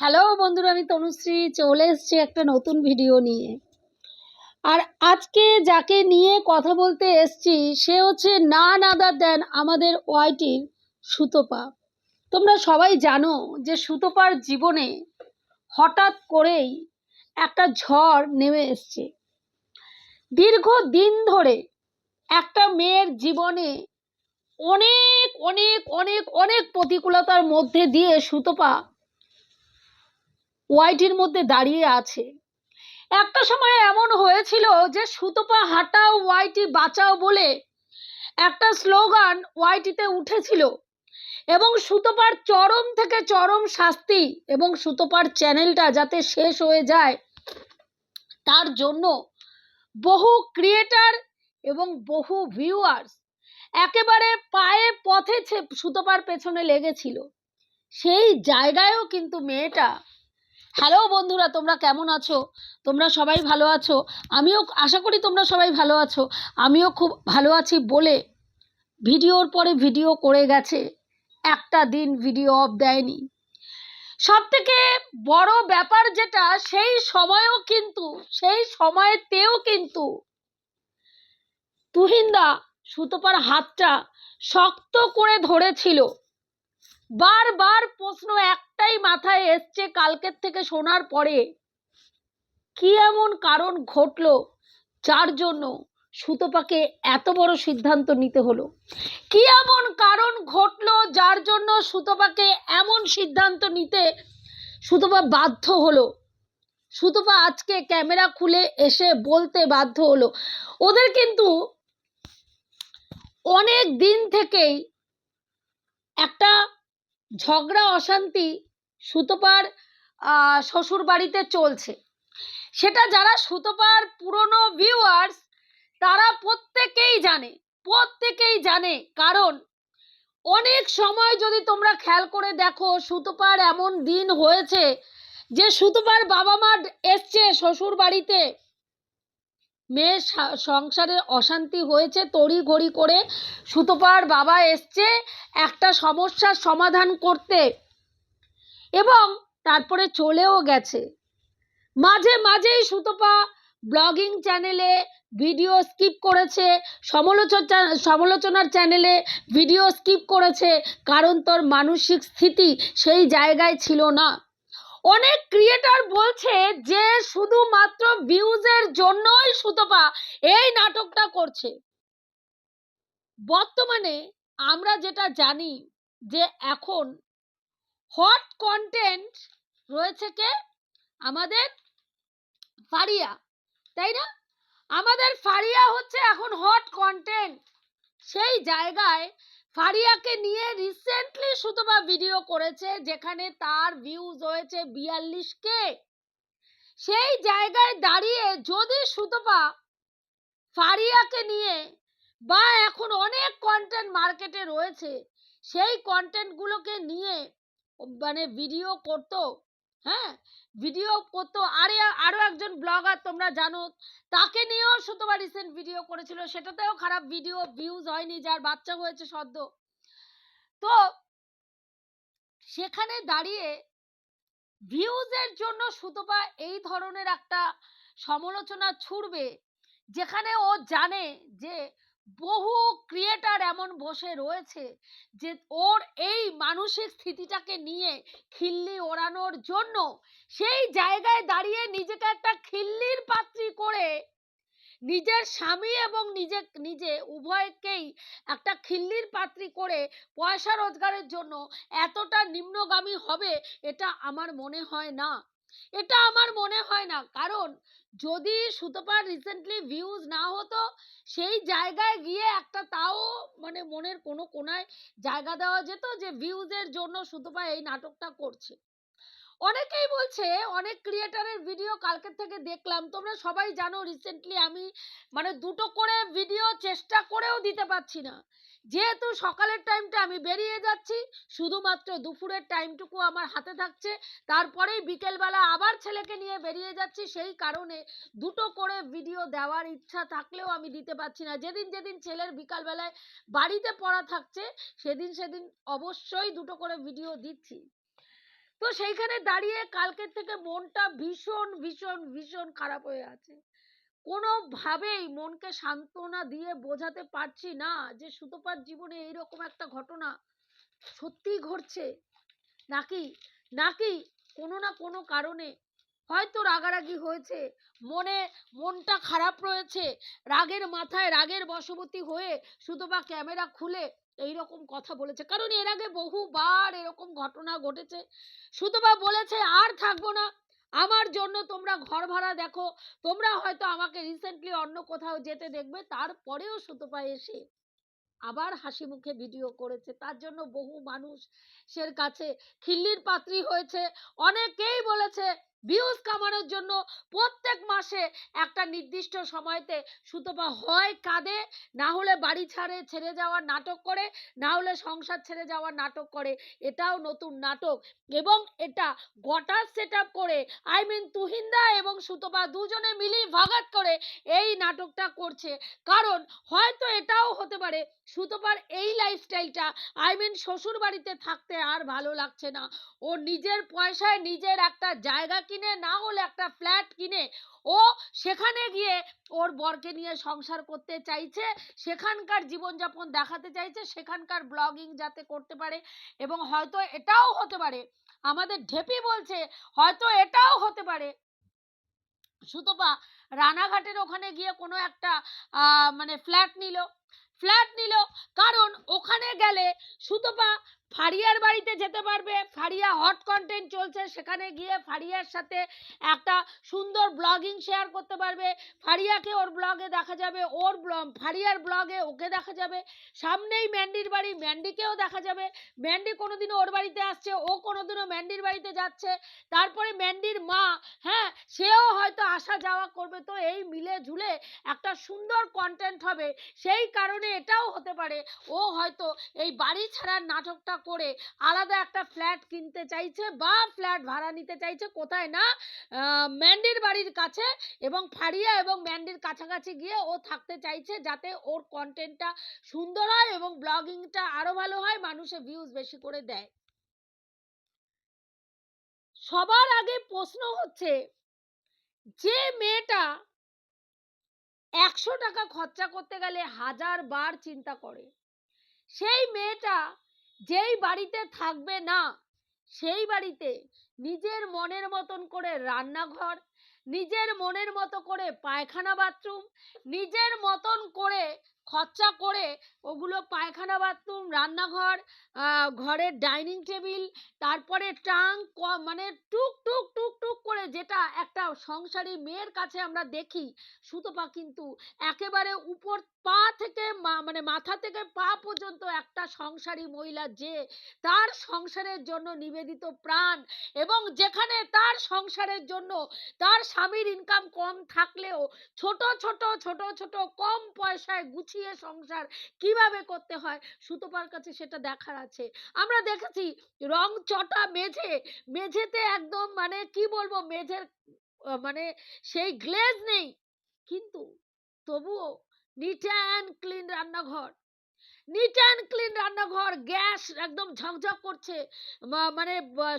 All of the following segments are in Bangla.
হ্যালো বন্ধুরা, আমি তনুশ্রী চলে এসেছি একটা নতুন ভিডিও নিয়ে। আর আজকে যাকে নিয়ে কথা বলতে এসছি, সে হচ্ছে না নাদার দেন আমাদের ওয়াইটির সুতপা। তোমরা সবাই জানো যে সুতপার জীবনে হঠাৎ করেই একটা ঝড় নেমে এসছে। দীর্ঘ দিন ধরে একটা মেয়ের জীবনে অনেক অনেক অনেক অনেক প্রতিকূলতার মধ্যে দিয়ে সুতপা ওয়াইটির মধ্যে দাঁড়িয়ে আছে। একটা সময় এমন হয়েছিল যে সুতপা হাঁটাও, ওয়াইটি বাঁচাও বলে একটা স্লোগান ওয়াইটিতে উঠেছিল। এবং সুতপার চরম থেকে চরম শাস্তি এবং সুতপার চ্যানেলটা যাতে শেষ হয়ে যায়, তার জন্য বহু ক্রিয়েটার এবং বহু ভিউয়ার্স একেবারে পায়ে পথে সুতপার পেছনে লেগেছিল। সেই জায়গায়ও কিন্তু মেয়েটা হ্যালো বন্ধুরা, তোমরা কেমন আছো? তোমরা সবাই ভালো আছো? আমিও, আশা করি তোমরা সবাই ভালো আছো। আমিও খুব ভালো আছি বলে ভিডিওর পরে ভিডিও করে গেছে। একটা দিন ভিডিও অফ দেয়নি। সব থেকে বড় ব্যাপার যেটা, সেই সময়ও কিন্তু, সেই সময়তেও কিন্তু তুহিন্দা সুতপার হাতটা শক্ত করে ধরেছিল। বারবার প্রশ্ন একটাই মাথায় এসছে কালকের থেকে শোনার পরে। কি এমন কারণ ঘটলো যার জন্য সুতপাকে এত বড় সিদ্ধান্ত নিতে হলো? কি এমন কারণ ঘটলো যার জন্য সুতপাকে এমন সিদ্ধান্ত নিতে সুতপা বাধ্য হলো? সুতপা আজকে ক্যামেরা খুলে এসে বলতে বাধ্য হলো। ওদের কিন্তু অনেক দিন থেকেই একটা ঝগড়া, অশান্তি সুতপার শ্বশুর বাড়িতে চলছে। সেটা যারা সুতপার পুরনো ভিউয়ার্স তারা প্রত্যেকেই জানে প্রত্যেকেই জানে। কারণ অনেক সময় যদি তোমরা খেয়াল করে দেখো, সুতপার এমন দিন হয়েছে যে সুতপার বাবা মা এসছে শ্বশুর বাড়িতে মেয়ের সংসারে অশান্তি হয়েছে তড়ি ঘড়ি করে সুতপার বাবা এসছে একটা সমস্যার সমাধান করতে এবং তারপরে চলেও গেছে। মাঝে মাঝেই সুতপা ব্লগিং চ্যানেলে ভিডিও স্কিপ করেছে সমালোচনা সমালোচনার চ্যানেলে ভিডিও স্কিপ করেছে, কারণ তোর মানসিক স্থিতি সেই জায়গায় ছিল না। অনেক ক্রিয়েটার বলছে যে শুধুমাত্র ভিউজের জন্যই সুতপা এই নাটকটা করছে। বর্তমানে আমরা যেটা জানি যে এখন হট কন্টেন্ট রয়েছে কে? আমাদের ফারিয়া, তাই না? আমাদের ফারিয়া হচ্ছে এখন হট কন্টেন্ট সেই জায়গায় ফারিয়াকে নিয়ে রিসেন্টলি সুতপা ভিডিও করেছে যেখানে তার ভিউজ হয়েছে বিয়াল্লিশ কে সেই জায়গায় দাঁড়িয়ে যদি সুতপা ফারিয়াকে নিয়ে বা এখন অনেক কন্টেন্ট মার্কেটে রয়েছে, সেই কন্টেন্টগুলোকে নিয়ে মানে ভিডিও করতো হ্যাঁ? ভিডিও করতো আরে আরও একজন ব্লগার তোমরা জানো, তাকে নিয়েও সুতপা রিসেন্ট ভিডিও করেছিল, সেটাতেও খারাপ ভিডিও ভিউজ হয়নি, যার বাচ্চা হয়েছে সদ্য। তো সেখানে দাঁড়িয়ে ভিউজের জন্য সুতপা এই ধরনের একটা সমালোচনা ছুড়বে, যেখানে ও জানে যে বহু ক্রিয়েটার এমন বসে রয়েছে যে ওর এই মানসিক স্থিতিটাকে নিয়ে খিল্লি ওড়ানোর জন্য সেই জায়গায় দাঁড়িয়ে নিজেকে একটা খিল্লির পাত্রী করে নিজের স্বামী এবং নিজে নিজে উভয়কেই একটা খিল্লির পাত্রী করে পয়সা রোজগারের জন্য এতটা নিম্নগামী হবে এটা আমার মনে হয় না। এটা আমার মনে হয় না। কারণ যদি সুতপার রিসেন্টলি ভিউজ না হতো, সেই জায়গায় গিয়ে একটা তাও মানে মনের কোনো কোনায় জায়গা দেওয়া যেত যে ভিউজের জন্য সুতপা এই নাটকটা করছে। অনেকেই বলছে, অনেক ক্রিয়েটারের ভিডিও কালকের থেকে দেখলাম। তোমরা সবাই জানো রিসেন্টলি আমি মানে দুটো করে ভিডিও চেষ্টা করেও দিতে পারছি না। যেহেতু সকালের টাইমটা আমি বেরিয়ে যাচ্ছি, শুধুমাত্র দুপুরের টাইমটুকু আমার হাতে থাকছে, তারপরেই বিকেলবেলা আবার ছেলেকে নিয়ে বেরিয়ে যাচ্ছি, সেই কারণে দুটো করে ভিডিও দেওয়ার ইচ্ছা থাকলেও আমি দিতে পারছি না। যেদিন যেদিন ছেলের বিকালবেলায় বাড়িতে পড়া থাকছে, সেদিন সেদিন অবশ্যই দুটো করে ভিডিও দিচ্ছি। তো সেইখানে দাঁড়িয়ে কালকের থেকে মনটা ভীষণ ভীষণ ভীষণ খারাপ হয়ে আছে। কোনোভাবেই মনকে সান্ত্বনা দিয়ে বোঝাতে পারছি না যে সুতপার জীবনে এইরকম একটা ঘটনা সত্যিই ঘটছে। নাকি নাকি কোনো না কোনো কারণে হয়তো রাগারাগি হয়েছে, মনে, মনটা খারাপ রয়েছে, রাগের মাথায় রাগের বশবর্তী হয়ে সুতপা ক্যামেরা খুলে এই রকম কথা বলেছে। কারণ এর আগে বহুবার এরকম ঘটনা ঘটেছে। সুতপা বলেছে, আর থাকব না। আমার জন্য তোমরা ঘর ভাড়া দেখো। তোমরা হয়তো আমাকে রিসেন্টলি অন্য কোথাও যেতে দেখবে। তারপরেও সুতপা এসে আবার হাসি মুখে ভিডিও করেছে। তার জন্য বহু মানুষ সের কাছে খিল্লির পাত্রী হয়েছে। অনেকেই বলেছে ভিউজ কামানোর জন্য প্রত্যেক মাসে একটা নির্দিষ্ট সময়তে সুতপা হয় কাঁদে, না হলে বাড়ি ছাড়ে, ছেড়ে যাওয়ার নাটক করে, না হলে সংসার ছেড়ে যাওয়ার নাটক করে। এটাও নতুন নাটক এবং এটা গোটা সেট করে আই মিন তুহিন্দা এবং সুতপা দুজনে মিলি ভাগাত করে এই নাটকটা করছে। কারণ হয়তো এটাও হতে পারে সুতপার এই লাইফস্টাইলটা আই মিন শ্বশুর বাড়িতে থাকতে আর ভালো লাগছে না। ও নিজের পয়সায় নিজের একটা জায়গা কিনে, না হলে একটা ফ্ল্যাট কিনে, ও সেখানে গিয়ে ওর বরকে নিয়ে সংসার করতে চাইছে, সেখানকার জীবনযাপন দেখাতে চাইছে, সেখানকার ব্লগিং যাতে করতে পারে এবং হয়তো এটাও হতে পারে। আমাদের ঢেপি বলছে, হয়তো এটাও হতে পারে। সুতপা রানাঘাটের ওখানে গিয়ে কোনো একটা মানে ফ্ল্যাট নিল। ফ্ল্যাট নিল, কারণ ওখানে গেলে সুতপা ফারিয়ার বাড়িতে যেতে পারবে। ফারিয়া হট কন্টেন্ট চলছে। সেখানে গিয়ে ফারিয়ার সাথে একটা সুন্দর ব্লগিং শেয়ার করতে পারবে। ফারিয়াকে ওর ব্লগে দেখা যাবে। ওর ফারিয়ার ব্লগে ওকে দেখা যাবে। সামনেই ম্যান্ডির বাড়ি। ম্যান্ডিকেও দেখা যাবে। ম্যান্ডি কোনোদিনও ওর বাড়িতে আসছে। ও কোনোদিনও ম্যান্ডির বাড়িতে যাচ্ছে। তারপরে ম্যান্ডির মা হ্যাঁ সেও হয়তো আসা যাওয়া করবে। তো এই মিলে ঝুলে একটা সুন্দর কন্টেন্ট হবে। সেই কারণে এটাও হতে পারে। ও হয়তো এই বাড়ি ছাড়ার নাটকটা করে আলাদা একটা ফ্ল্যাট কিনতে চাইছে বা ফ্ল্যাট ভাড়া নিতে চাইছে, কোথায় না ম্যান্ডির বাড়ির কাছে এবং ফারিয়া এবং ম্যান্ডির কাছাকাছি গিয়ে ও থাকতে চাইছে যাতে ওর কন্টেন্টটা সুন্দর হয় এবং ব্লগিংটা আরও ভালো হয়, মানুষে ভিউজ বেশি করে দেয়। সবার আগে প্রশ্ন হচ্ছে, যে মেয়েটা একশো টাকা খরচা করতে গেলে হাজার বার চিন্তা করে, সেই মেয়েটা যেই বাড়িতে থাকবে না, সেই বাড়িতে নিজের মনের মতন করে রান্নাঘর, নিজের মনের মতো করে পায়খানা বাথরুম, নিজের মতন করে খরচা করে ওগুলো পায়খানা বাথরুম, রান্নাঘর ঘরের ডাইনিং টেবিল, তারপরে ট্রাঙ্ক ক মানে টুক টুক টুক টুক করে যেটা একটা সংসারী মেয়ের কাছে আমরা দেখি, সুতপা কিন্তু একেবারে উপর পা থেকে মানে মাথা থেকে পা পর্যন্ত একটা সংসারী মহিলা যে তার সংসারের জন্য নিবেদিত প্রাণ এবং যেখানে তার সংসারের জন্য তার স্বামীর ইনকাম কম থাকলেও ছোট ছোট ছোট ছোট কম পয়সায় গুছিয়ে সংসার কীভাবে করতে হয় সুতপার কাছে সেটা দেখার আছে। আমরা দেখেছি রং চটা মেঝে, মেঝেতে একদম মানে কি বলব মেঝের মানে সেই গ্লেজ নেই। কিন্তু তবুও নিট অ্যান্ড ক্লিন রান্নাঘর। নিট অ্যান্ড ক্লিন রান্নাঘর, গ্যাস একদম ঝকঝক করছে। মানে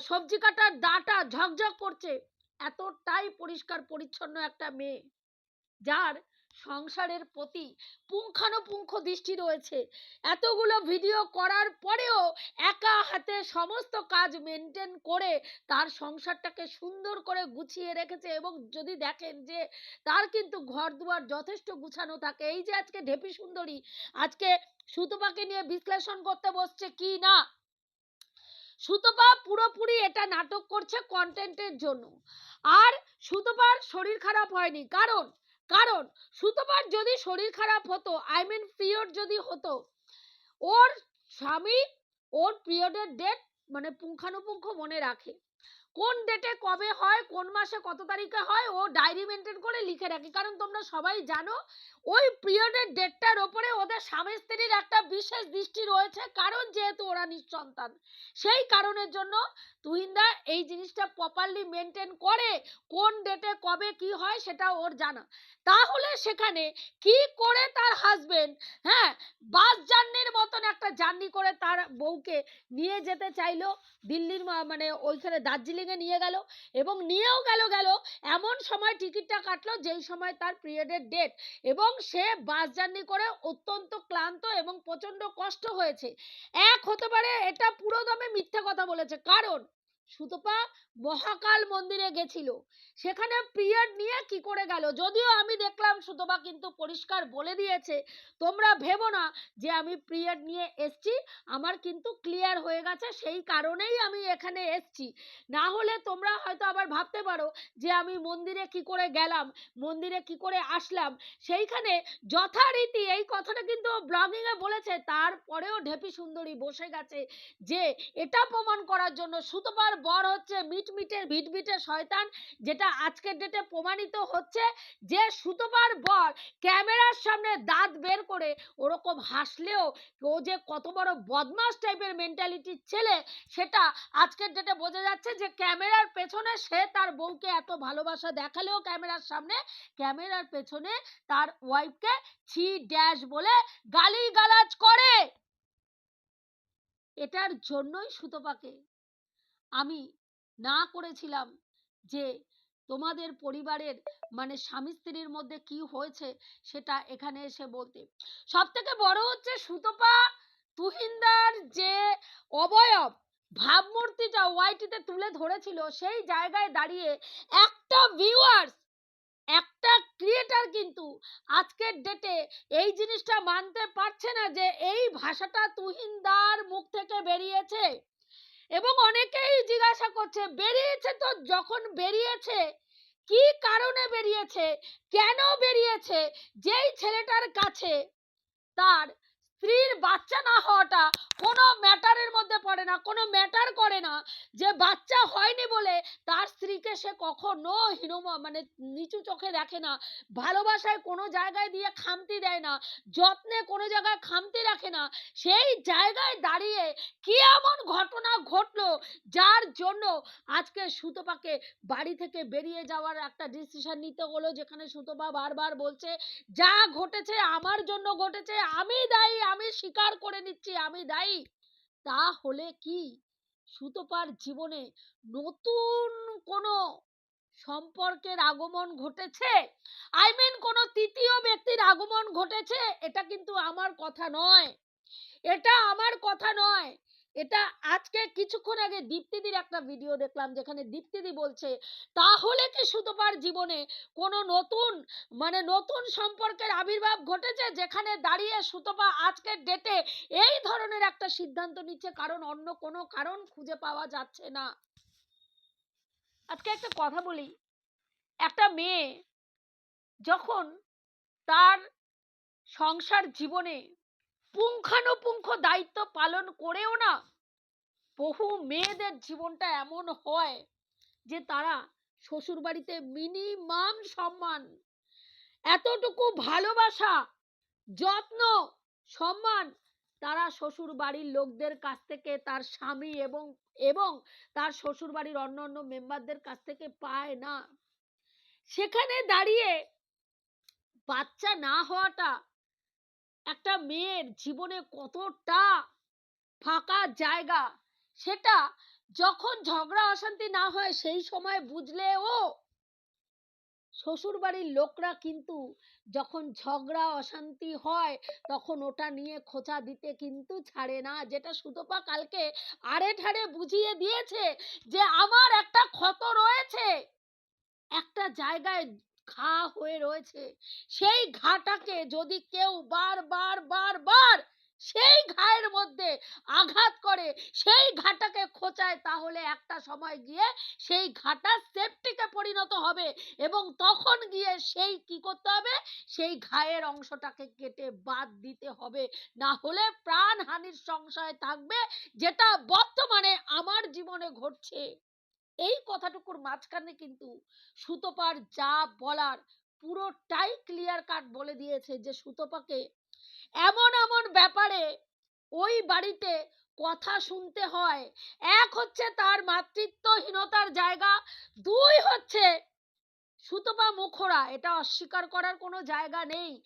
সবজি কাটার দাটা ঝকঝক করছে। এতটাই পরিষ্কার পরিচ্ছন্ন একটা মেয়ে, যার সংসারের প্রতি পুঙ্খানুপুঙ্খ দৃষ্টি রয়েছে। এতগুলো ভিডিও করার পরেও একা হাতে সমস্ত কাজ মেনটেন করে তার সংসারটাকে সুন্দর করে গুছিয়ে রেখেছে এবং যদি দেখেন যে তার কিন্তু ঘর দুয়ার যথেষ্ট গুছানো থাকে। এই যে আজকে ঢেপি সুন্দরী, আজকে সুতপাকে নিয়ে বিশ্লেষণ করতে বসছে কি না? সুতপা পুরোপুরি এটা নাটক করছে কন্টেন্টের জন্য। আর সুতপার শরীর খারাপ হয়নি। কারণ কারণ সুতপার যদি শরীর খারাপ হতো আই মিন পিরিয়ড যদি হতো, ওর স্বামী ওর পিরিয়ডের ডেট মানে পুঙ্খানুপুঙ্খ মনে রাখে। কোন ডেটে কবে হয়, কোন মাসে কত তারিখে হয়, ও ডায়েরি মেনটেন করে লিখে রাখে। কারণ তোমরা সবাই জানো, ওই পিরিয়ডের ডেটটার ওপরে ওদের স্বামী স্ত্রীর একটা বিশেষ দৃষ্টি রয়েছে, কারণ যেহেতু ওরা নিঃসন্তান। সেই কারণের জন্য তুহিনদা এই জিনিসটা প্রপারলি মেনটেন করে, কোন ডেটে কবে কি হয় সেটা ওর জানা। তাহলে সেখানে কি করে তার হাজবেন্ড হ্যাঁ বাস জার্নির মতন একটা জার্নি করে তার বউকে নিয়ে যেতে চাইলো, দিল্লির মানে ওইখানে দার্জিলিংয়ে নিয়ে গেল এবং নিয়েও গেল গেল। এমন সময় টিকিটটা কাটলো যেই সময় তার পিরিয়ডের ডেট এবং সে বাস জার্নি করে অত্যন্ত ক্লান্ত এবং প্রচণ্ড কষ্ট হয়েছে। এক হতে পারে এটা পুরো দমে মিথ্যা কথা বলেছে। কারণ সুতপা মহাকাল মন্দিরে গেছিল। সেখানে পিরিয়ড নিয়ে কি করে গেল? যদিও আমি দেখলাম সুতপা কিন্তু পরিষ্কার বলে দিয়েছে, তোমরা ভেবো না যে আমি পিরিয়ড নিয়ে এসছি, আমার কিন্তু ক্লিয়ার হয়ে গেছে, সেই কারণেই আমি এখানে এসছি। না হলে তোমরা হয়তো আবার ভাবতে পারো যে আমি মন্দিরে কি করে গেলাম, মন্দিরে কি করে আসলাম। সেইখানে যথারীতি এই কথাটা কিন্তু ব্লগিং এ বলেছে, তারপরেও ঢেপি সুন্দরী বসে গেছে যে, এটা প্রমাণ করার জন্য সুতপার বর হচ্ছে মিটমিটের ভিটভিটে শয়তান, যেটা আজকের ডেটে প্রমাণিত হচ্ছে যে সুতপার বর ক্যামেরার সামনে দাঁত বের করে ওরকম হাসলেও ও যে কত বড় বদমাস টাইপের মেন্টালিটির ছেলে, সেটা আজকের ডেটে বোঝা যাচ্ছে যে ক্যামেরার পেছনে সে তার বউকে এত ভালোবাসা দেখালেও ক্যামেরার সামনে, ক্যামেরার পেছনে তার ওয়াইফকে ছি ড্যাশ বলে গালি গালাজ করে। এটার জন্যই সুতপাকে আমি না করেছিলাম যে তোমাদের পরিবারের মানে স্বামী স্ত্রীর মধ্যে কি হয়েছে সেটা এখানে এসে বলতে। সব থেকে বড় হচ্ছে সুতপা তুহিনদার যে অবয়ব ভাবমূর্তিটা ওয়াইটিতে তুলে ধরেছিল, সেই জায়গায় দাঁড়িয়ে একটা ভিউয়ার্স একটা ক্রিয়েটার কিন্তু আজকের ডেটে এই জিনিসটা মানতে পারছে না যে এই ভাষাটা তুহিনদার মুখ থেকে বেরিয়েছে। এবং অনেকেই জিজ্ঞাসা করছে, বেরিয়েছে তো যখন বেরিয়েছে, কি কারণে বেরিয়েছে? কেন বেরিয়েছে? যেই ছেলেটার কাছে তার স্ত্রীর বাচ্চা না হওয়াটা কোনো ম্যাটারের মধ্যে পড়ে না, কোনো ম্যাটার করে না। যে বাচ্চা হয়নি বলে তার স্ত্রীকে সে কখনো হীনম মানে নিচু চোখে দেখে না, ভালোবাসায় কোনো জায়গায় দিয়ে খামতি দেয় না, যত্নে কোনো জায়গায় খামতি রাখে না, সেই জায়গায় দাঁড়িয়ে কি এমন ঘটনা ঘটলো যার জন্য আজকে সুতপাকে বাড়ি থেকে বেরিয়ে যাওয়ার একটা ডিসিশন নিতে হলো, যেখানে সুতপা বারবার বলছে, যা ঘটেছে আমার জন্য ঘটেছে, আমি দায়ী আমি স্বীকার করে নিচ্ছি, আমি দায়ী। তাহলে কি? সুতপার জীবনে নতুন কোনো সম্পর্কের আগমন ঘটেছে? আই মিন কোনো তৃতীয় ব্যক্তির আগমন ঘটেছে? এটা কিন্তু আমার কথা নয়। এটা আমার কথা নয়। এটা আজকে কিছুক্ষণ আগে দীপ্তিদির একটা ভিডিও দেখলাম, যেখানে দীপ্তিদি বলছে, তাহলে কি সুতপার জীবনে কোনো নতুন মানে নতুন সম্পর্কের আবির্ভাব ঘটেছে? যেখানে দাঁড়িয়ে সুতপা আজকের ডেটে এই ধরনের একটা সিদ্ধান্ত নিচ্ছে, কারণ অন্য কোনো কারণ খুঁজে পাওয়া যাচ্ছে না। আজকে একটা কথা বলি। একটা মেয়ে যখন তার সংসার জীবনে পুঙ্খানুপুঙ্খ দায়িত্ব পালন করেও না বহু মেয়েদের জীবনটা এমন হয় যে তারা শ্বশুর বাড়িতে মিনিমাম সম্মান, এতটুকু ভালোবাসা, যত্ন, সম্মান তারা শ্বশুর বাড়ির লোকদের কাছ থেকে, তার স্বামী এবং এবং তার শ্বশুর বাড়ির অন্য অন্য মেম্বারদের কাছ থেকে পায় না। সেখানে দাঁড়িয়ে বাচ্চা না হওয়াটা একটা মেয়ের জীবনে কতটা ফাঁকা জায়গা, সেটা যখন ঝগড়া অশান্তি না হয় সেই সময় বুঝলেও শ্বশুর বাড়ির লোকরা কিন্তু যখন ঝগড়া অশান্তি হয় তখন ওটা নিয়ে খোঁচা দিতে কিন্তু ছাড়ে না। যেটা সুতপা কালকে আড়ে ঠাড়ে বুঝিয়ে দিয়েছে যে, আমার একটা ক্ষত রয়েছে। একটা জায়গায় ঘা হয়ে রয়েছে। সেই ঘাটাকে যদি কেউ বারবার বারবার সেই ঘায়ের মধ্যে আঘাত করে, সেই ঘাটাকে খোঁচায়, তাহলে একটা সময় গিয়ে সেই ঘাটা সেপটিকে পরিণত হবে এবং তখন গিয়ে সেই কি করতে হবে? সেই ঘায়ের অংশটাকে কেটে বাদ দিতে হবে। না হলে প্রাণহানির সংশয় থাকবে, যেটা বর্তমানে আমার জীবনে ঘটছে। এই কথাটুকুর মাঝখানে কিন্তু সুতপার যা বলার পুরোটাই ক্লিয়ার কাট বলে দিয়েছে যে সুতপাকে এমন এমন ব্যাপারে ওই বাড়িতে কথা শুনতে হয়। এক হচ্ছে তার মাতৃত্বহীনতার জায়গা, দুই হচ্ছে সুতপা মুখরা এটা অস্বীকার করার কোনো জায়গা নেই।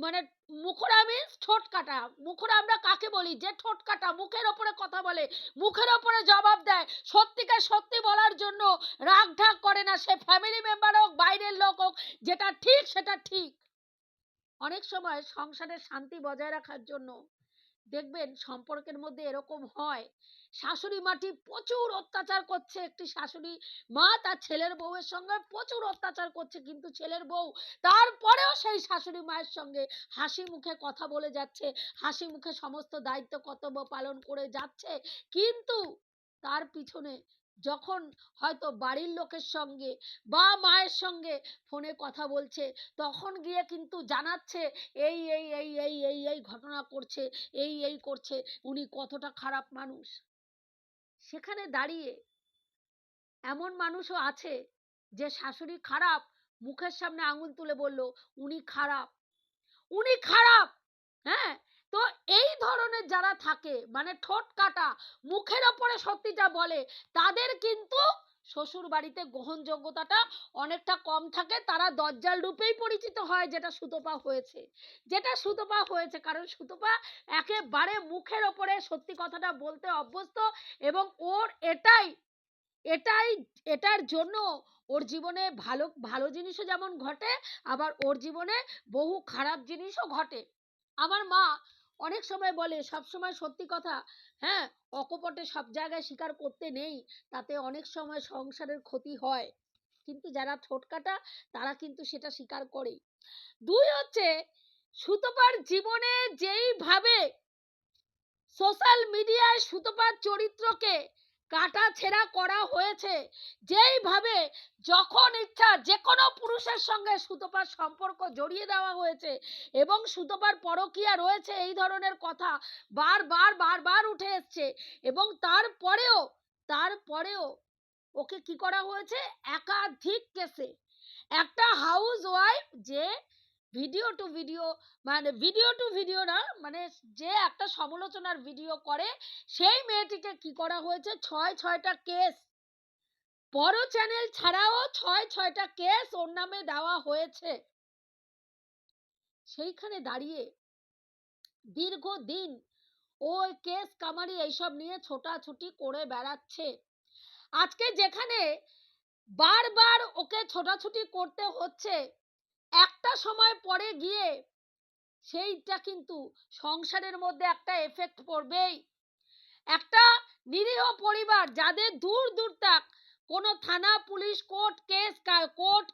মানে মুখরা মিন্স ঠোঁট কাটা। মুখরা আমরা কাকে বলি? যে ঠোঁট কাটা, মুখের ওপরে কথা বলে। মুখের ওপরে জবাব দেয়। সত্যিকে সত্যি বলার জন্য রাগ ঢাক করে না সে। ফ্যামিলি মেম্বার হোক, বাইরের লোক হোক, যেটা ঠিক সেটা ঠিক। অনেক সময় সংসারের শান্তি বজায় রাখার জন্য দেখবেন সম্পর্কের মধ্যে এরকম হয়, শাশুড়ি মাটি প্রচুর অত্যাচার করছে, একটি শাশুড়ি মা তার ছেলের বউয়ের সঙ্গে প্রচুর অত্যাচার করছে, কিন্তু ছেলের বউ তারপরেও সেই শাশুড়ি মায়ের সঙ্গে হাসি মুখে কথা বলে যাচ্ছে, হাসি মুখে সমস্ত দায়িত্ব কর্তব্য পালন করে যাচ্ছে, কিন্তু তার পিছনে যখন হয়তো বাড়ির লোকের সঙ্গে বা মায়ের সঙ্গে ফোনে কথা বলছে, তখন গিয়ে কিন্তু জানাচ্ছে, এই এই এই এই এই এই ঘটনা করছে, এই এই করছে, উনি কতটা খারাপ মানুষ। সেখানে দাঁড়িয়ে এমন মানুষও আছে যে শাশুড়ি খারাপ, মুখের সামনে আঙুল তুলে বলল, উনি খারাপ উনি খারাপ! হ্যাঁ? তো এই ধরনের যারা থাকে মানে ঠোঁট কাটা, মুখের ওপরে সত্যিটা বলে, তাদের কিন্তু শ্বশুর বাড়িতে গ্রহণযোগ্যতাটা অনেকটা কম থাকে। তারা দজ্জাল রূপেই পরিচিত হয় যেটা সুতপা হয়েছে। যেটা সুতপা হয়েছে, কারণ সুতপা একেবারে মুখের ওপরে সত্যি কথাটা বলতে অভ্যস্ত এবং ওর এটাই এটাই, এটার জন্য ওর জীবনে ভালো ভালো জিনিসও যেমন ঘটে, আবার ওর জীবনে বহু খারাপ জিনিসও ঘটে। আমার মা অনেক সময় বলে, সব সময় সত্যি কথা। হ্যাঁ অকপটে সব জায়গায় স্বীকার করতে নেই, তাতে অনেক সময় সংসারের ক্ষতি হয়। কিন্তু যারা ঠোঁট কাটা তারা কিন্তু সেটা স্বীকার করে। দুই হচ্ছে, সুতপার জীবনে যেইভাবে সোশ্যাল মিডিয়ায় সুতপার চরিত্রকে কাটা ছেঁড়া করা হয়েছে। যেইভাবে যখন ইচ্ছা যে কোনো পুরুষের সঙ্গে সুতপার সম্পর্ক জড়িয়ে দেওয়া হয়েছে এবং সুতপার পরকিয়া রয়েছে এই ধরনের কথা বারবার বারবার উঠে এসছে এবং তারপরেও তারপরেও ওকে কি করা হয়েছে? একাধিক কেসে একটা হাউস ওয়াইফ যে ভিডিও টু ভিডিও মানে ভিডিও টু ভিডিও না মানে যে একটা সমালোচনার ভিডিও করে, সেই মেয়েটিকে কি করা হয়েছে? ছয় ছয়টা কেস বড় চ্যানেল ছাড়াও ছয় ছয়টা কেস ওর নামে দেওয়া হয়েছে। সেইখানে দাঁড়িয়ে দীর্ঘদিন ওই কেস কামারি এইসব নিয়ে ছোটাছুটি করে বেড়াচ্ছে। আজকে যেখানে বারবার ওকে ছোটাছুটি করতে হচ্ছে একটা সময় পরে গিয়ে সেইটা কিন্তু সংসারের মধ্যে একটা এফেক্ট পড়বেই। একটা নিরীহ পরিবার যাদের দূর দূর তাক কোনো থানা, পুলিশ, কোর্ট কেস কোর্ট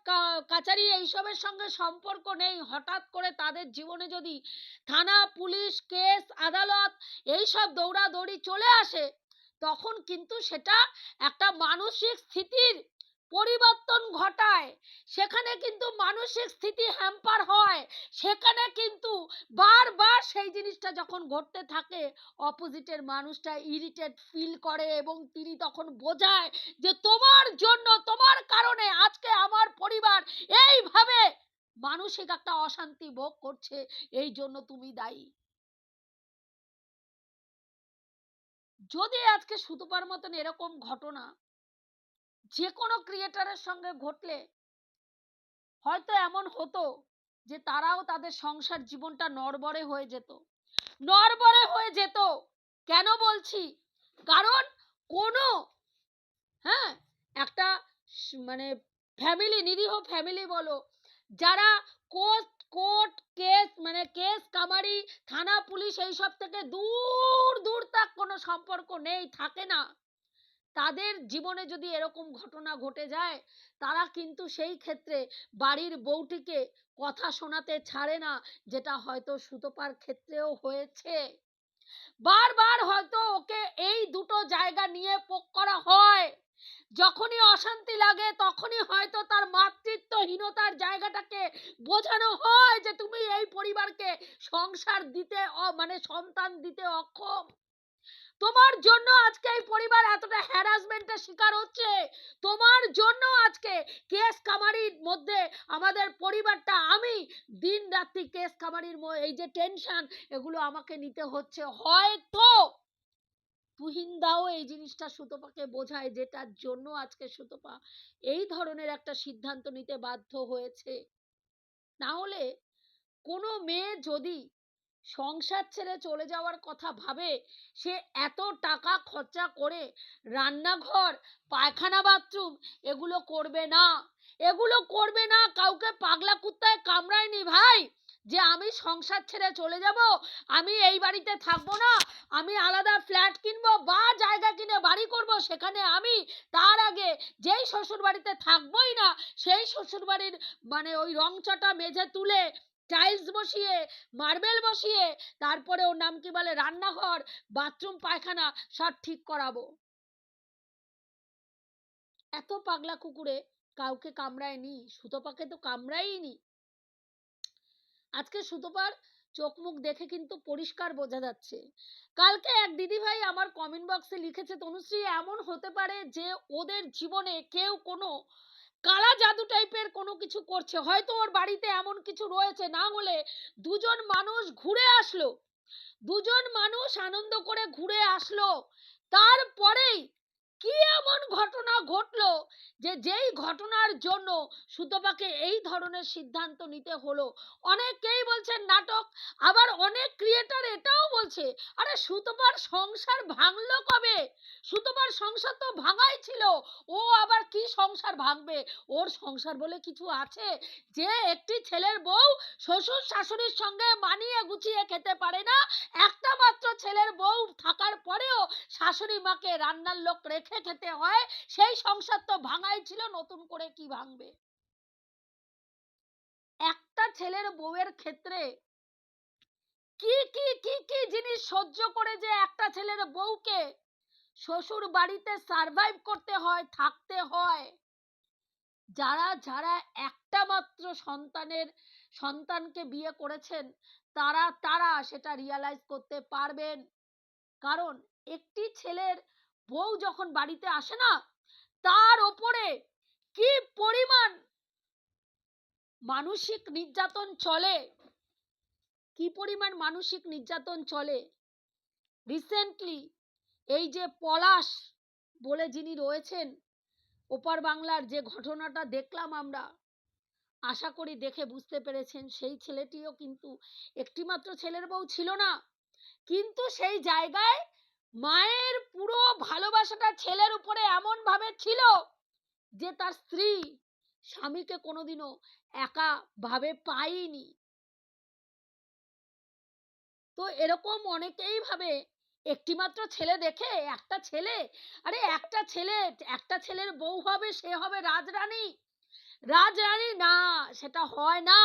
কাচারি এইসবের সঙ্গে সম্পর্ক নেই, হঠাৎ করে তাদের জীবনে যদি থানা, পুলিশ কেস, আদালত এইসব দৌড়াদৌড়ি চলে আসে, তখন কিন্তু সেটা একটা মানসিক স্থিতির পরিবর্তন ঘটায়। সেখানে কিন্তু মানসিক স্থিতি হ্যাম্পার হয়। সেখানে কিন্তু বারবার সেই জিনিসটা যখন ঘটতে থাকে অপোজিটের মানুষটা ইরিটেট ফিল করে এবং তিনি তখন বোঝায় যে তোমার জন্য, তোমার কারণে আজকে আমার পরিবার এইভাবে মানসিক একটা অশান্তি ভোগ করছে, এই জন্য তুমি দায়ী। যদি আজকে সুতপার মতন এরকম ঘটনা যে কোনো ক্রিয়েটারের সঙ্গে ঘটলে হয়তো এমন হতো যে তারাও তাদের সংসার জীবনটা নড়বড়ে হয়ে যেত। নড়বড়ে হয়ে যেত। কেন বলছি? কারণ কোনো হ্যাঁ একটা মানে ফ্যামিলি নিরীহ ফ্যামিলি বলো, যারা কোর্ট কোর্ট কেস মানে কেস কামারি, থানা পুলিশ এইসব থেকে দূর দূর তাক কোনো সম্পর্ক নেই, থাকে না। তাদের জীবনে যদি এরকম ঘটনা ঘটে যায়, তারা কিন্তু সেই ক্ষেত্রে বাড়ির বউটিকে কথা শোনাতে ছাড়ে না, যেটা হয়তো সুতপার ক্ষেত্রেও হয়েছে। বারবার হয়তো ওকে এই দুটো জায়গা নিয়ে পোক করা হয়। যখনই অশান্তি লাগে, তখনই হয়তো তার মাতৃত্বহীনতার জায়গাটাকে বোঝানো হয় যে, তুমি এই পরিবারকে সংসার দিতে মানে সন্তান দিতে অক্ষম। তোমার জন্য আজকে এই পরিবার এতটা হ্যারাসমেন্টের শিকার হচ্ছে। তোমার জন্য আজকে কেস কামারির মধ্যে আমাদের পরিবারটা, আমি দিন রাত্রি কেস কামারির এই যে টেনশন এগুলো আমাকে নিতে হচ্ছে। হয়তো তুহিনদাও এই জিনিসটা সুতপাকে বোঝায় যেটার জন্য আজকে সুতপা এই ধরনের একটা সিদ্ধান্ত নিতে বাধ্য হয়েছে। না হলে কোনো মেয়ে যদি সংসার ছেড়ে চলে যাওয়ার কথা ভাবে সে এত টাকা খরচা করে রান্নাঘর, পায়খানা বাথরুম এগুলো করবে না। এগুলো করবে না, কাউকে পাগলা কুত্তায় কামড়ায়নি ভাই। যে আমি সংসার ছেড়ে চলে যাব, আমি এই বাড়িতে থাকব না, আমি আলাদা ফ্ল্যাট কিনবো বা জায়গা কিনে বাড়ি করব সেখানে আমি, তার আগে যেই শ্বশুর বাড়িতে থাকবোই না, সেই শ্বশুর বাড়ির মানে ওই রংচটা মেঝে তুলে টাইলস বসিয়ে মার্বেল বসিয়ে, তারপরে ওর নাম কি বলে, রান্নাঘর বাথরুম পায়খানা, সব ঠিক করাবো। এত পাগলা কুকুরে কাউকে কামড়ায়নি সুতপাকে তো কামড়ায়নি আজকে সুতপার চোখ মুখ দেখে কিন্তু পরিষ্কার বোঝা যাচ্ছে। কালকে এক দিদিভাই আমার কমেন্ট বক্সে লিখেছে, তনুশ্রী, এমন হতে পারে যে ওদের জীবনে কেউ কোনো কালা জাদু টাইপের কোনো কিছু করছে। হয়তো ওর বাড়িতে এমন কিছু রয়েছে, না হলে দুজন মানুষ ঘুরে আসলো। দুজন মানুষ আনন্দ করে ঘুরে আসলো। তারপরেই কি এমন ঘটনা ঘটলো যে যেই ঘটনার জন্য সুতপাকে এই ধরনের সিদ্ধান্ত নিতে হলো? অনেকেই বলছেন নাটক, আবার অনেক ক্রিয়েটার এটাও বলছে, আরে সুতপার সংসার ভাঙলো কবে? সুতপার সংসার তো ভাঙাই ছিল, ও আবার কি সংসার ভাঙবে? ওর সংসার বলে কিছু আছে? যে একটি ছেলের বউ শ্বশুর শাশুড়ির সঙ্গে মানিয়ে গুছিয়ে খেতে পারে না, একটা মাত্র ছেলের বউ থাকার পরেও শাশুড়ি মাকে রান্নার লোক রেখে খেতে হয়, সেই সংসার তো ভাঙাই ছিল, নতুন করে কি ভাঙবে? একটা ছেলের বউয়ের ক্ষেত্রে কি কি কি কি জিনিস সহ্য করে যে একটা ছেলের বউকে শ্বশুর বাড়িতে সারভাইভ করতে হয়, থাকতে হয়? যারা যারা একটা মাত্র সন্তানের, সন্তানকে বিয়ে করেছেন, তারা তারা সেটা রিয়ালাইজ করতে পারবেন। কারণ একটি ছেলের বউ যখন বাড়িতে আসে না, তার ওপরে কি পরিমাণ মানসিক নির্যাতন চলে? কি পরিমাণ মানসিক নির্যাতন চলে? রিসেন্টলি এই যে পলাশ বলে যিনি রয়েছেন, ওপার বাংলার যে ঘটনাটা দেখলাম আমরা, আশা করি দেখে বুঝতে পেরেছেন, সেই ছেলেটিও কিন্তু একটিমাত্র ছেলের বউ ছিল না। কিন্তু সেই জায়গায় মায়ের পুরো ভালোবাসাটা ছেলের উপরে এমন ভাবে ছিল যে তার স্ত্রী স্বামীকে কোনোদিনও একা ভাবে পায়নি। তো এরকম অনেকেই ভাবে একটিমাত্র ছেলে দেখে একটা ছেলে, আরে একটা ছেলে, একটা ছেলের বউ হবে, সে হবে রাজরানী। রাজরানী না, সেটা হয় না।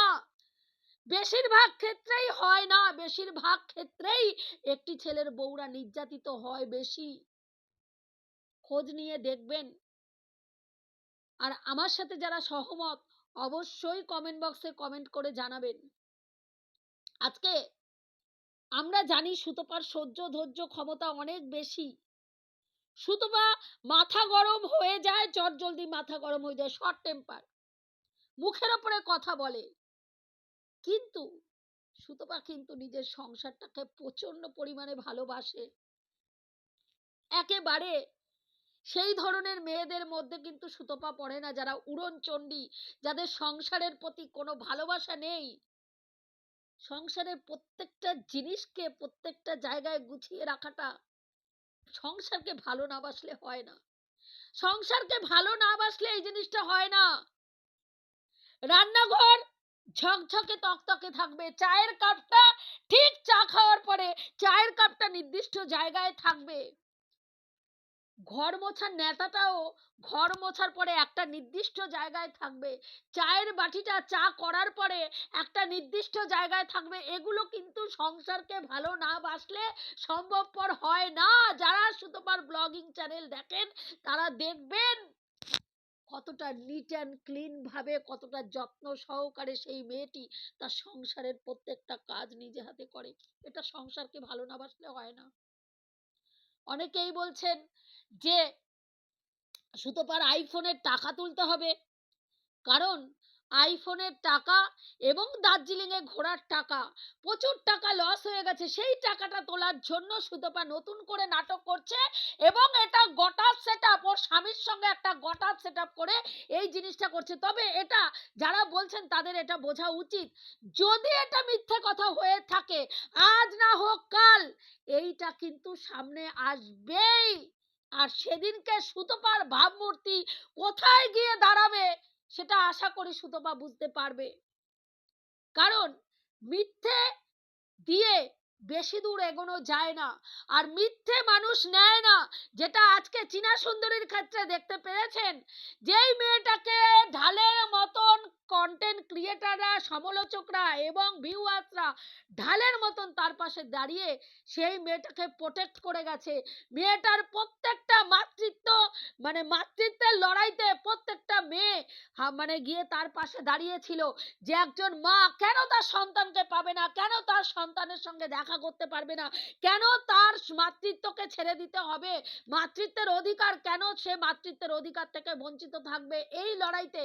বেশিরভাগ ক্ষেত্রেই হয় না। বেশিরভাগ ক্ষেত্রেই একটি ছেলের বউরা নির্যাতিত হয় বেশি। খোঁজ নিয়ে দেখবেন। আর আমার সাথে যারা সহমত, অবশ্যই কমেন্ট বক্সে কমেন্ট করে জানাবেন। আজকে আমরা জানি সুতপার সহ্য ধৈর্য ক্ষমতা অনেক বেশি। সুতপা মাথা গরম হয়ে যায় চট জলদি মাথা গরম হয়ে যায় শর্ট টেম্পার মুখের ওপরে কথা বলে। কিন্তু সুতপা কিন্তু নিজের সংসারটাকে প্রচণ্ড পরিমাণে ভালোবাসে। একেবারে সেই ধরনের মেয়েদের মধ্যে কিন্তু সুতপা পড়ে না, যারা উড়নচণ্ডী, যাদের সংসারের প্রতি কোনো ভালোবাসা নেই। সংসারের প্রত্যেকটা জিনিসকে, প্রত্যেকটা জায়গায় গুছিয়ে রাখাটা সংসারকে ভালো না বাসলে হয় না। সংসারকে ভালো না বাসলে এই জিনিসটা হয় না। রান্নাঘর ঝকঝকে তকতকে থাকবে। চায়ের কাপটা ঠিক চা খাওয়ার পরে চায়ের কাপটা নির্দিষ্ট জায়গায় থাকবে। ঘর মোছার নেতাটাও ঘর মোছার পরে একটা নির্দিষ্ট জায়গায় থাকবে। চায়ের বাটিটা চা করার পরে একটা নির্দিষ্ট জায়গায় থাকবে। এগুলো কিন্তু সংসারকে ভালো না বাসলে সম্ভবপর হয় না। যারা সুতপার ব্লগিং চ্যানেল দেখেন, তারা দেখবেন কতটা নিট অ্যান্ড ক্লিন ভাবে, কতটা যত্ন সহকারে সেই মেয়েটি তার সংসারের প্রত্যেকটা কাজ নিজে হাতে করে। এটা সংসারকে ভালো না বাসলে হয় না। অনেকেই বলছেন যে সুতোপার আইফোনের টাকা তুলতে হবে। কারণ আইফোনের টাকা এবং দার্জিলিংয়ে ঘোরার টাকা। প্রচুর টাকা লস হয়ে গেছে। সেই টাকাটা তোলার জন্য সুতপা নতুন করে নাটক করছে এবং এটা গোটা সেট আপ ওর স্বামীর সঙ্গে একটা গোটা সেট আপ করে এই জিনিসটা করছে। তবে এটা যারা বলছেন তাদের এটা বোঝা উচিত। যদি এটা মিথ্যে কথা হয়ে থাকে, আজ না হোক কাল, এইটা কিন্তু সামনে আসবেই। আর সেদিনকে সুতপার ভাবমূর্তি কোথায় গিয়ে দাঁড়াবে? সেটা আশা করি সুতপা বুঝতে পারবে। কারণ মিথ্যে দিয়ে বেশি দূর এগোনো যায় না। আর মিথ্যে মানুষ নেয় না, যেটা আজকে চীনা সুন্দরীর ক্ষেত্রে দেখতে পেরেছেন যেই মেয়েটাকে ঢালের মতন কন্টেন্ট ক্রিয়েটাররা সমালোচকরা এবং ভিউয়ার্সরা ঢালের মতন তার পাশে দাঁড়িয়ে সেই মেয়েটাকে প্রোটেক্ট করে গেছে। মেয়েটার প্রত্যেকটা মাতৃত্ব মানে মাতৃত্বের লড়াইতে প্রত্যেকটা মেয়ে মানে গিয়ে তার পাশে দাঁড়িয়েছিল যে একজন মা কেন তার সন্তানকে পাবে না? কেন তার সন্তানের সঙ্গে দেখা করতে পারবে না। কেন তার মাতৃত্বকে ছেড়ে দিতে হবে? মাতৃত্বের অধিকার কেন সে মাতৃত্বের অধিকার থেকে বঞ্চিত থাকবে? এই লড়াইতে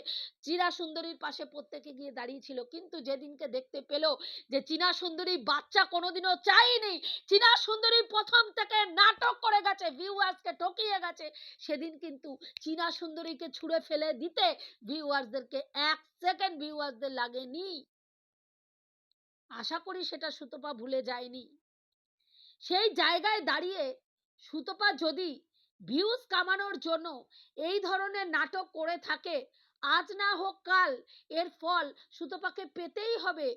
চীনা সুন্দরীর পাশে প্রত্যেকে গিয়ে দাঁড়িয়েছিল কিন্তু যেদিনকে দেখতে পেল যে চীনা সুন্দরী বাচ্চা কোনোদিনও চাইনি চীনা সুন্দরী প্রথম থেকে নাটক করে গেছে ভিউয়ার্সকে ঠকিয়ে গেছে, সেদিন কিন্তু চীনা সুন্দরীকে ছুঁড়ে ফেলে দিতে ভিউয়ার্সদেরকে এক সেকেন্ড ভিউয়ার্সদের লাগেনি। আশা করি সেটা সুতপা ভুলে যায়নি। সেই জায়গায় দাঁড়িয়ে সুতপা যদি ভিউজ কামানোর জন্য এই ধরনের নাটক করে থাকে, আজ না হোক কাল এর ফল সুতপাকে পেতেই হবে।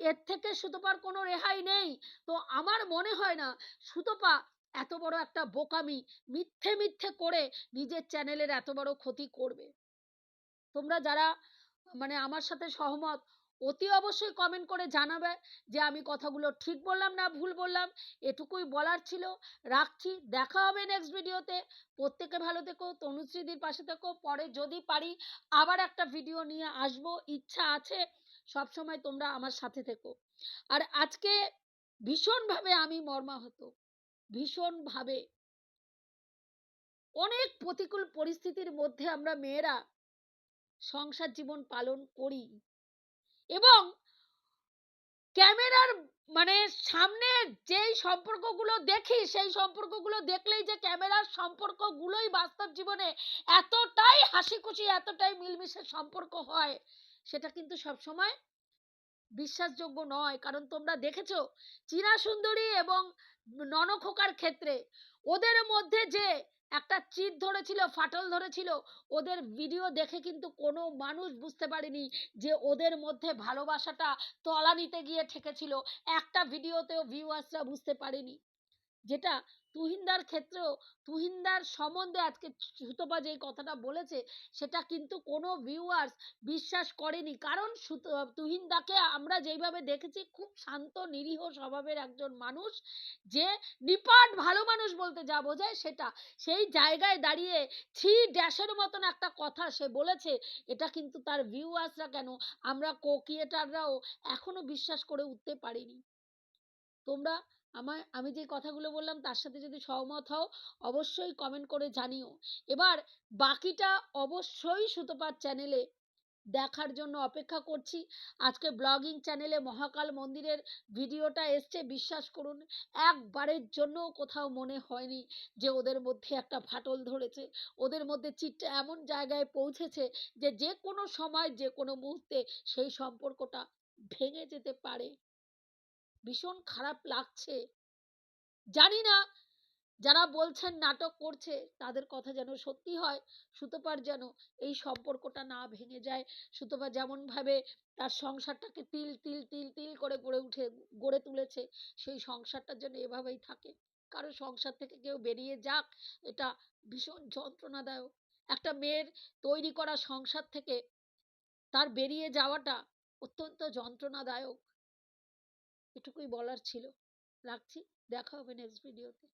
এর থেকে সুতপার কোনো রেহাই নেই। তো আমার মনে হয় না সুতপা এত বড় একটা বোকামি মিথ্যে মিথ্যে করে নিজের চ্যানেলের এত বড় ক্ষতি করবে। তোমরা যারা মানে আমার সাথে সহমত অতি অবশ্যই কমেন্ট করে জানাবে যে, আমি কথাগুলো ঠিক বললাম না ভুল বললাম। এটুকুই বলার ছিল। রাখছি। দেখা হবে নেক্সট ভিডিওতে প্রত্যেকে ভালো থেকো। তনুশ্রীদির পাশে থেকো। পরে যদি পারি আবার একটা ভিডিও নিয়ে আসব। ইচ্ছা আছে সব সময় তোমরা আমার সাথে থেকো। আর আজকে ভীষণভাবে আমি মর্মাহত। ভীষণভাবে। অনেক প্রতিকূল পরিস্থিতির মধ্যে আমরা মেয়েরা সংসার জীবন পালন করি। এবং ক্যামেরার মানে সামনে যেই সম্পর্কগুলো দেখি, সেই সম্পর্কগুলো দেখলেই যে ক্যামেরার সম্পর্কগুলোই বাস্তব জীবনে এতটাই হাসি খুশি এতটাই মিলমিশের সম্পর্ক হয়, সেটা কিন্তু সবসময় বিশ্বাসযোগ্য নয়। কারণ তোমরা দেখেছ, চীনা সুন্দরী এবং ননখোকার ক্ষেত্রে ওদের মধ্যে যে একটা চিট ধরেছিল, ফাটল ধরেছিল। ওদের ভিডিও দেখে কিন্তু কোনো মানুষ বুঝতে পারেনি যে ওদের মধ্যে ভালোবাসাটা তলানিতে গিয়ে ঠেকেছিল। একটা ভিডিওতেও ভিউয়ার্সরা বুঝতে পারেনি। যেটা তুহিনদার ক্ষেত্রেও, তুহিনদার সম্বন্ধে আজকে সুতপা যেই কথাটা বলেছে, সেটা কিন্তু কোনো ভিউয়ার্স বিশ্বাস করেনি। কারণ তুহিনদাকে আমরা যেইভাবে দেখেছি, খুব শান্ত, নিরীহ স্বভাবের একজন মানুষ, যে নিপাট ভালো মানুষ বলতে যা বোঝায় সেটা। সেই জায়গায় দাঁড়িয়ে থ্রি ড্যাশের মতন একটা কথা সে বলেছে, এটা কিন্তু তার ভিউয়ার্সরা কেন? আমরা কো ক্রিয়েটাররাও এখনও বিশ্বাস করে উঠতে পারিনি। তোমরা আমার, আমি যে কথাগুলো বললাম তার সাথে যদি সহমত হও, অবশ্যই কমেন্ট করে জানিও। এবার বাকিটা অবশ্যই সুতপার চ্যানেলে দেখার জন্য অপেক্ষা করছি। আজকে ব্লগিং চ্যানেলে মহাকাল মন্দিরের ভিডিওটা এসছে, বিশ্বাস করুন, একবারের জন্য কোথাও মনে হয়নি যে ওদের মধ্যে একটা ফাটল ধরেছে। ওদের মধ্যে চিটটা এমন জায়গায় পৌঁছেছে যে যে কোনো সময় যে কোনো মুহূর্তে সেই সম্পর্কটা ভেঙে যেতে পারে। ভীষণ খারাপ লাগছে। জানি না যারা বলছেন নাটক করছে, তাদের কথা যেন সত্যি হয়, সুতপার যেন এই সম্পর্কটা না ভেঙে যায়। সুতপা যেমন ভাবে তার সংসারটাকে তিল তিল তিল তিল করে গড়ে উঠে, গড়ে তুলেছে, সেই সংসারটা যেন এভাবেই থাকে। কারও সংসার থেকে কেউ বেরিয়ে যাক, এটা ভীষণ যন্ত্রণাদায়ক। একটা মেয়ের তৈরি করা সংসার থেকে তার বেরিয়ে যাওয়াটা অত্যন্ত যন্ত্রণাদায়ক। এটুকুই বলার ছিল। রাখছি দেখা হবে নেক্সট ভিডিওতে